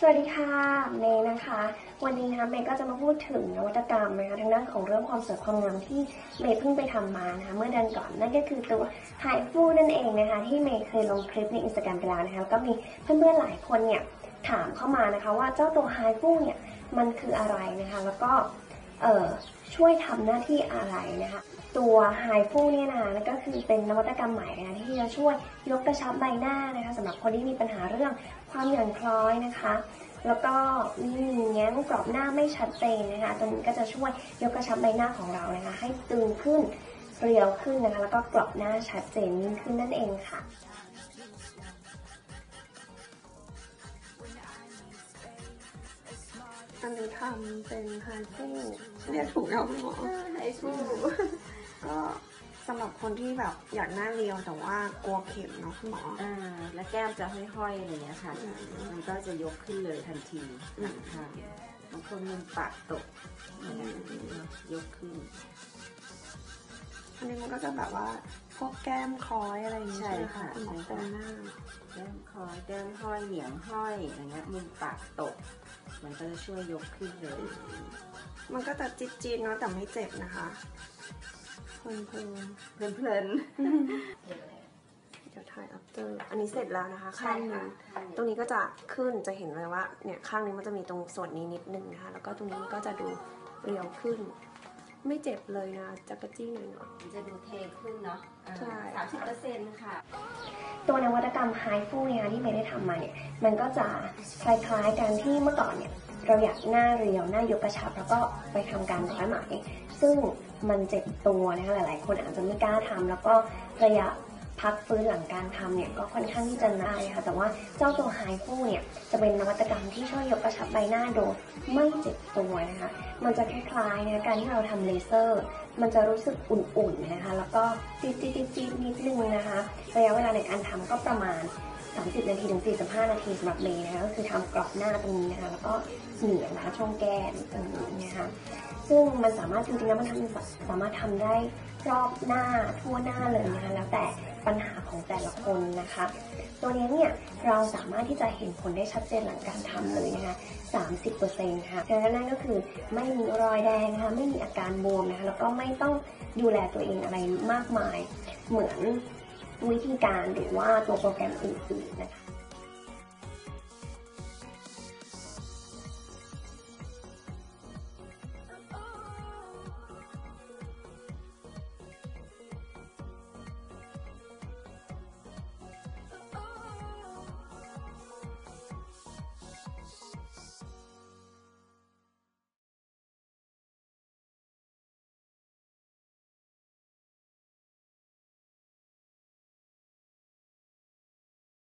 สวัสดีค่ะเมย์นะคะ วันนี้นะคะเมย์ก็จะมาพูดถึงนวัตกรรมนะคะทางด้านของเรื่องความสวยความงามที่เมย์เพิ่งไปทำมานะคะเมื่อเดือนก่อนนั่นก็คือตัวไฮฟูนั่นเองนะคะที่เมย์เคยลงคลิปในอินสตาแกรมไปแล้วนะคะแล้วก็มีเพื่อนๆหลายคนเนี่ยถามเข้ามานะคะว่าเจ้าตัวไฮฟูเนี่ยมันคืออะไรนะคะ แล้วก็ เอ่อช่วยทำหน้าที่อะไรนะคะตัวไฮฟูเนี่ยนะคะก็คือเป็นนวัตกรรมใหม่นะคะที่จะช่วยยกกระชับใบหน้านะคะสำหรับคนที่มีปัญหาเรื่องความหย่อนคล้อยนะคะ แล้วก็มีแง้มกรอบหน้าไม่ชัดเจนนะคะตัวนี้ก็จะช่วยยกกระชับใบหน้าของเรานะคะ ให้ตึงขึ้นเรียวขึ้นนะคะ แล้วก็กรอบหน้าชัดเจนยิ่งขึ้นนั่นเองค่ะ อันนี้ทำเป็นไฮฟูเรียกถูกแล้วคุณหมอไฮฟูก็สำหรับคนที่แบบอยากหน้าเรียวแต่ว่ากลัวเข็มเนาะคุณหมออ่าแล้วแก้มจะห้อยๆอะไรอย่างเงี้ยค่ะ มันก็จะยกขึ้นเลยทันทีหลังทางบางคนมุมปากตกเนี่ยยกขึ้นอันนี้มันก็จะแบบว่า พวกแก้มคอยอะไรอย่างเงี้ยใช่ใช่ไหมค่ะคะคุณหมอใช่ตรค่ะงหน้าแก้มคอยแก้มห้อยเหนียงห้อยอย่างเงี้ยมุมปากตก มันก็จะช่วยยกขึ้นเลย มันก็จะจี๊ดๆเนาะแต่ไม่เจ็บนะคะเพลินเพลินๆเดี๋ยวถ่าย after อันนี้เสร็จแล้วนะคะๆข้างหนึงตรงนี้ก็จะขึ้นจะเห็นเลยว่าเนี่ยข้างนี้มันจะมีตรงส่วนนี้นิดนึงนะคะ แล้วก็ตรงนี้มันก็จะดูเรียวขึ้น ไม่เจ็บเลยนะจักรจี้หน่อยมันจะดูเทขึ้นเนาะใช่ สามสิบเปอร์เซ็นต์ค่ะ ตัวนวัตกรรมไฮฟูเนี่ยที่เมย์ได้ทำมาเนี่ยมันก็จะคล้ายๆกันที่เมื่อก่อนเนี่ยเราอยากหน้าเรียวหน้ายกกระชับแล้วก็ไปทำการร้อยไหมซึ่งมันเจ็บตัวนะคะหลายๆ คนอาจจะไม่กล้าทำแล้วก็ระยะ พักฟื้นหลังการทำเนี่ยก็ค่อนข้างที่จะนานนะคะแต่ว่าเจ้าตัวไฮฟูเนี่ยจะเป็นนวัตกรรมที่ช่วยยกกระชับใบหน้าโดยไม่เจ็บตัวนะคะ มันจะคล้ายๆนะการที่เราทำเลเซอร์ มันจะรู้สึกอุ่นๆนะคะ แล้วก็จี๊ดๆนิดนึงนะคะระยะเวลาในการทำก็ประมาณ 30 นาทีถึง 45 นาทีสำหรับเมย์นะคะก็คือทำกรอบหน้าตรงนี้นะคะ แล้วก็เหนียงนะคะช่วงแก้มตรงนี้นะคะซึ่งมันสามารถจริงๆแล้วมันทำสามารถทำได้รอบหน้าทั่วหน้าเลยนะคะแล้วแต่ ปัญหาของแต่ละคนนะคะ ตัวนี้เนี่ยเราสามารถที่จะเห็นผลได้ชัดเจนหลังการทำเลยนะคะ 30%ค่ะดังนั้นนั่นก็คือไม่มีรอยแดงนะคะไม่มีอาการบวมนะคะแล้วก็ไม่ต้องดูแลตัวเองอะไรมากมาย เหมือนวิธีการหรือว่าตัวโปรแกรมอื่นๆนะคะ